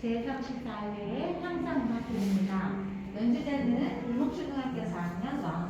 제34회 향상음악회입니다. 연주자는 울목초등학교 4학년 왕